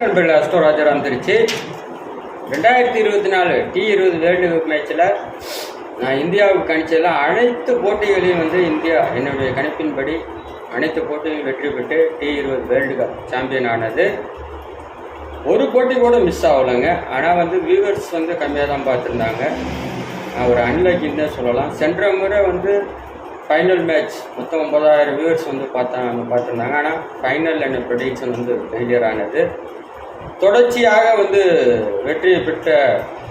நண்பர்கள் அஸ்டோ ராஜாராம் திருச்சி. ரெண்டாயிரத்தி இருபத்தி நாலு டி இருபது வேர்ல்டு கப் மேட்ச்சில் நான் இந்தியாவுக்கு கணிச்செல்லாம் அனைத்து போட்டிகளையும் வந்து இந்தியா என்னுடைய கணிப்பின்படி அனைத்து போட்டிகளும் வெற்றி பெற்று டி இருபது வேர்ல்டு கப் சாம்பியன் ஆனது. ஒரு போட்டி கூட மிஸ் ஆகலைங்க. ஆனால் வந்து வியூவர்ஸ் வந்து கம்மியாக தான் பார்த்துருந்தாங்க. நான் ஒரு அன்லக்கின்னு தான் சொல்லலாம். சென்ற முறை வந்து ஃபைனல் மேட்ச் மொத்தம் ஒன்பதாயிரம் வியூவர்ஸ் வந்து பார்த்தாங்க பார்த்துருந்தாங்க. ஆனால் ஃபைனல் என்ன ப்ரொடிக்ஷன் வந்து ஃபெயிலியர் ஆனது. தொடர்ச்சியாக வந்து வெற்றியை பெற்ற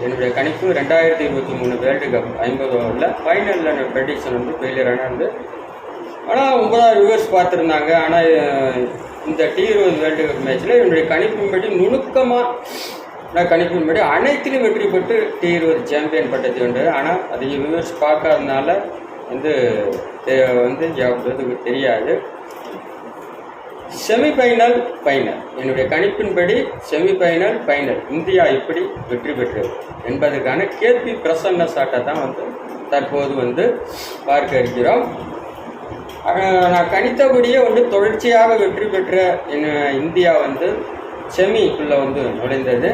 என்னுடைய கணிப்பு ரெண்டாயிரத்தி இருபத்தி மூணு வேர்ல்டு கப் ஐம்பது ஓவரில் ஃபைனலில் ப்ரெடிக்ஷன் வந்து ஃபெயிலியரான இருந்து ஆனால் ஒன்பதாவது விவர்ஸ் பார்த்துருந்தாங்க. ஆனால் இந்த டி இருபது வேர்ல்டு கப் மேட்ச்சில் என்னுடைய கணிப்பின்படி நுணுக்கமாக நான் கணிப்பின்படி அனைத்திலும் வெற்றி பெற்று டி இருபது சாம்பியன் பட்டத்தை உண்டு ஆனால் அதிக வியூவர்ஸ் பார்க்காதனால வந்து வந்து தெரியாது. Semifinal final. என்னுடைய கணிப்பின்படி செமிஃபைனல் ஃபைனல். இந்தியா எப்படி வெற்றி பெற்றது என்பதற்கான கேபி பிரசன்ன சாட்டை தான் வந்து தற்போது வந்து பார்க்க இருக்கிறோம். நான் கணித்தபடியே வந்து தொடர்ச்சியாக வெற்றி பெற்ற என் இந்தியா வந்து செமிக்குள்ளே வந்து நுழைந்தது.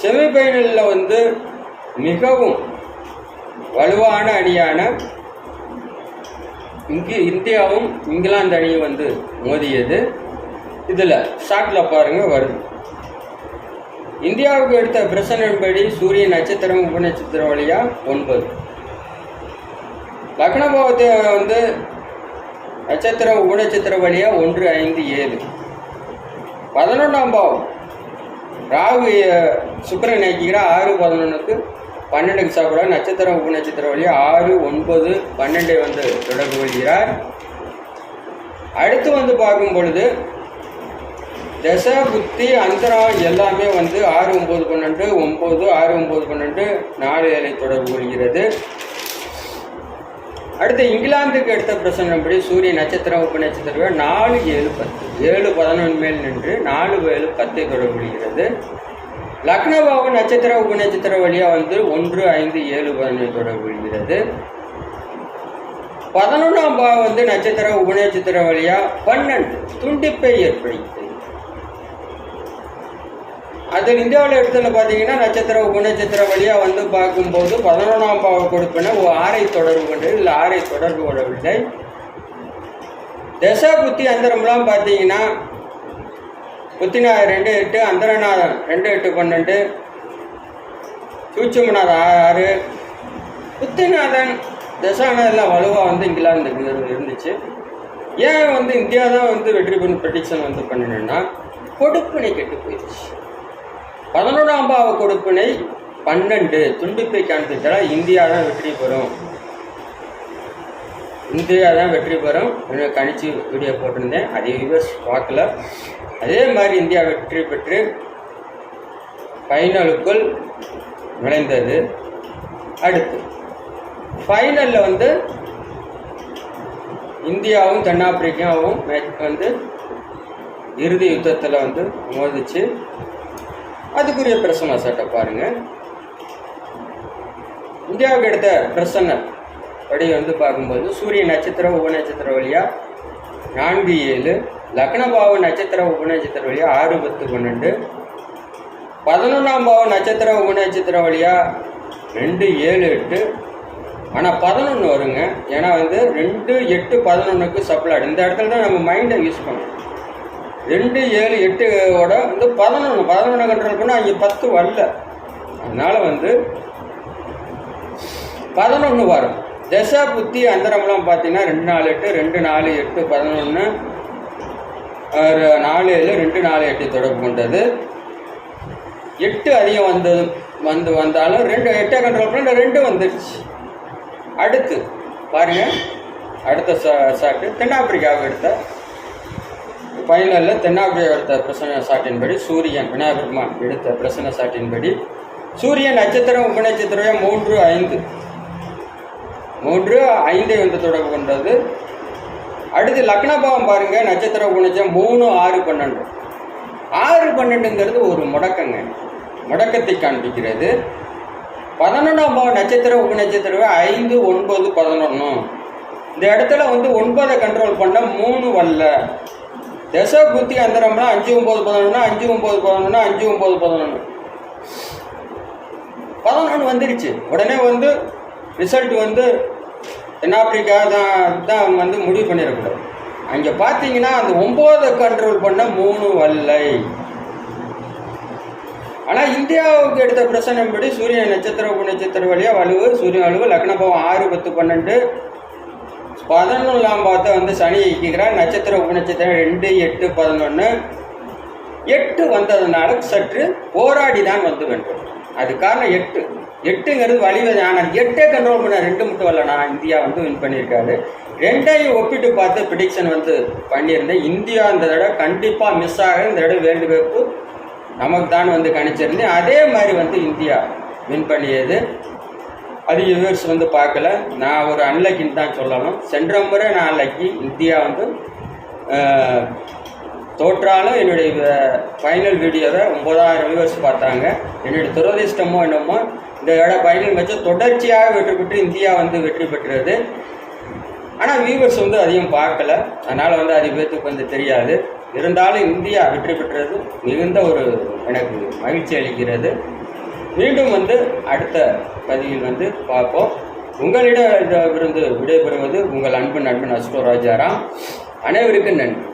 செமிஃபைனலில் வந்து மிகவும் வலுவான அணியான இங்கு இந்தியாவும் இங்கிலாந்து அணியும் வந்து மோதியது. இதில் ஷாட்டில் பாருங்க வருது. இந்தியாவுக்கு எடுத்த பிரசனன்படி சூரிய நட்சத்திரம் உப நட்சத்திரம் வழியாக ஒன்பது. லக்னபாவத்தை வந்து நட்சத்திரம் உப நட்சத்திரம் வழியா ஒன்று ஐந்து ஏழு. பதினொன்றாம் பாவம். ராகு சுக்கரன் நினைக்கிற ஆறு பதினொன்றுக்கு பன்னெண்டுக்கு சாப்பிட நட்சத்திரம் உப நட்சத்திரம் வழி ஆறு ஒன்பது பன்னெண்டை வந்து தொடர்பு கொள்கிறார். அடுத்து வந்து பார்க்கும் பொழுது தச புத்தி அந்தரம் எல்லாமே வந்து ஆறு ஒம்பது பன்னெண்டு ஒம்பது ஆறு ஒம்பது பன்னெண்டு நாலு ஏழை தொடர்பு கொள்கிறது. அடுத்து இங்கிலாந்துக்கு எடுத்த பிரசனப்படி சூரிய நட்சத்திரம் உப நட்சத்திரம் நாலு ஏழு பத்து. ஏழு பதினொன்று மேல் நின்று நாலு ஏழு பத்தை தொடர்பு கொள்கிறது. லக்னோபாவு நட்சத்திர உபநட்சத்திர வழியாக வந்து ஒன்று ஐந்து ஏழு பதினொன்று விழுகிறது. பதினொன்றாம் பாவம் வந்து நட்சத்திர உபநட்சத்திர வழியாக பன்னெண்டு துண்டிப்பை ஏற்படுகிறது. அதில் இந்தியாவில் இடத்துல பார்த்தீங்கன்னா நட்சத்திர உபநட்சத்திர வழியாக வந்து பார்க்கும்போது பதினொன்றாம் பாவ கொடுப்பின ஒரு தொடர்பு கொண்டது இல்லை ஆரை தொடர்பு கொள்ளவில்லை. தசா புத்தி அந்தரம்லாம் பார்த்தீங்கன்னா புத்திநாதர் ரெண்டு எட்டு அந்தரநாதன் ரெண்டு எட்டு பன்னெண்டு சூட்சுமநாதன் ஆறு புத்திநாதன் தசாநாதெல்லாம் வலுவாக வந்து இங்கிலாந்து இருந்துச்சு. ஏன் வந்து இந்தியா தான் வந்து வெற்றி பெண் பெட்டிஷன் வந்து பண்ணினேன்னா கொடுப்பினை கெட்டு போயிடுச்சு. பதினொன்றாம் பாவ கொடுப்பினை பன்னெண்டு துண்டிப்பை காண்பித்தால் இந்தியா தான் வெற்றி பெறும். இந்தியா தான் வெற்றி பெறும் கணிச்சு வீடியோ போட்டிருந்தேன். அதே யூஎஸ் பார்க்கல. அதே மாதிரி இந்தியா வெற்றி பெற்று ஃபைனலுக்குள் நுழைந்தது. அடுத்து ஃபைனலில் வந்து இந்தியாவும் தென்னாப்பிரிக்காவும் மேட்ச் வந்து இறுதி யுத்தத்தில் வந்து மோதிச்சு அதுக்குரிய பிரசன்ன சட்டை பாருங்க. இந்தியாவுக்கு எடுத்த பிரசன்ன படி வந்து பார்க்கும்போது சூரிய நட்சத்திரம் உபநட்சத்திர வழியாக வழியா நான்கு ஏழு லக்னபாவ நட்சத்திர உபநட்சத்திர வழியாக வழியா ஆறு பத்து பன்னெண்டு. பதினொன்றாம் பாவ நட்சத்திர உபநட்சத்திர வழியாக ரெண்டு ஏழு எட்டு. ஆனால் பதினொன்று வருங்க. ஏன்னா வந்து ரெண்டு எட்டு பதினொன்றுக்கு சப்ளாட் இந்த இடத்துல தான் நம்ம மைண்டை யூஸ் பண்ணணும். ரெண்டு ஏழு எட்டுவோட வந்து பதினொன்று பதினொன்று கண்ட்ரோல் பண்ணால் அங்கே பத்து வரல. அதனால் வந்து பதினொன்று வரும். தசா புத்தி அந்தரம்லாம் பார்த்தீங்கன்னா ரெண்டு நாலு எட்டு ரெண்டு நாலு எட்டு பதினொன்று நாலு ஏழு ரெண்டு நாலு எட்டு தொடர்பு கொண்டது. எட்டு அதிகம் வந்தது வந்து வந்தாலும் ரெண்டு எட்டை கண்ட்ரோல் பண்ண ரெண்டு வந்துடுச்சு. அடுத்து பாருங்கள் அடுத்த சா- சாட்டு தென்னாப்பிரிக்காவை எடுத்த. ஃபைனலில் தென்னாப்பிரிக்கா எடுத்த பிரசன சாட்டின்படி சூரியன் விநாயகர் எடுத்த பிரசன சாட்டின்படி சூரியன் நட்சத்திரம் உப நட்சத்திரம் மூன்று ஐந்து. மூன்று ஐந்து என்று தொடர்பு கொண்டது. அடுத்து லக்னபாவம் பாருங்க நட்சத்திர குணச்சம் மூணு ஆறு பன்னெண்டு. ஆறு பன்னெண்டுங்கிறது ஒரு முடக்கங்க. முடக்கத்தை காண்பிக்கிறது. பதினொன்றாம் பாவம் நட்சத்திர உபநட்சத்திரமே ஐந்து ஒன்பது பதினொன்று இந்த இடத்துல வந்து ஒன்பதை கண்ட்ரோல் பண்ண மூணு வரல. திசை புத்தி அந்தரம்னா அஞ்சு ஒம்பது பதினொன்று அஞ்சு ஒம்பது பதினொன்று அஞ்சு ஒம்பது பதினொன்று பதினொன்று வந்துருச்சு. உடனே வந்து ரிசல்ட் வந்து தென்னாப்பிரிக்கா தான் தான் வந்து முடிவு பண்ணிடக்கூடாது. அங்கே பார்த்தீங்கன்னா அந்த ஒம்போதை கண்ட்ரோல் பண்ண மூணு வல்லை. ஆனால் இந்தியாவுக்கு எடுத்த பிரச்சனைப்படி சூரியன் நட்சத்திர நட்சத்திர வழியாக வலுவு சூரியன் வலுவு லக்னபவம் ஆறு பத்து பன்னெண்டு. பதினொன்றாம் பார்த்தா வந்து சனி இயக்கிக்கிறார். நட்சத்திர உபநட்சத்திரம் ரெண்டு எட்டு பதினொன்று எட்டு வந்ததுனால சற்று போராடி தான் வந்து வென்றோம் அது காரணம் எட்டு. எட்டுங்கிறது வழிவ ஆனால் எட்டே கண்ட்ரோல் பண்ண ரெண்டு மட்டும் வரல. நான் இந்தியா வந்து வின் பண்ணியிருக்காரு. ரெண்டையும் ஒப்பிட்டு பார்த்து ப்ரிடிக்ஷன் வந்து பண்ணியிருந்தேன். இந்தியா இந்த தடவை கண்டிப்பாக மிஸ் ஆக இந்த தடவை வேர்ல்டு கப்பு நமக்கு தான் வந்து கணிச்சிருந்தேன். அதே மாதிரி வந்து இந்தியா வின் பண்ணியது. அது யூனிவர்ஸ் வந்து பார்க்கல. நான் ஒரு அன்லக்கின்னு தான் சொல்லணும். சென்ற முறை நான் அன்லக்கி இந்தியா வந்து தோற்றாலும் என்னுடைய ஃபைனல் வீடியோவை ஒம்பதாயிரம் வியூவர்ஸ் பார்த்தாங்க. என்னுடைய துரதிர்ஷ்டமோ என்னமோ இந்த இட ஃபைனல் மேட்சை தொடர்ச்சியாக வெற்றி பெற்று இந்தியா வந்து வெற்றி பெற்றது. ஆனால் வியூவர்ஸ் வந்து அதிகம் பார்க்கல. அதனால் வந்து அதிக பேர்த்துக்கு வந்து தெரியாது. இருந்தாலும் இந்தியா வெற்றி பெற்றது மிகுந்த ஒரு எனக்கு மகிழ்ச்சி அளிக்கிறது. மீண்டும் வந்து அடுத்த பதிவில் வந்து பார்ப்போம். உங்களிடம் இருந்து விடைபெறுவது உங்கள் அன்பு நண்பன் அஸ்டோ ராஜாராம். அனைவருக்கும் நன்றி.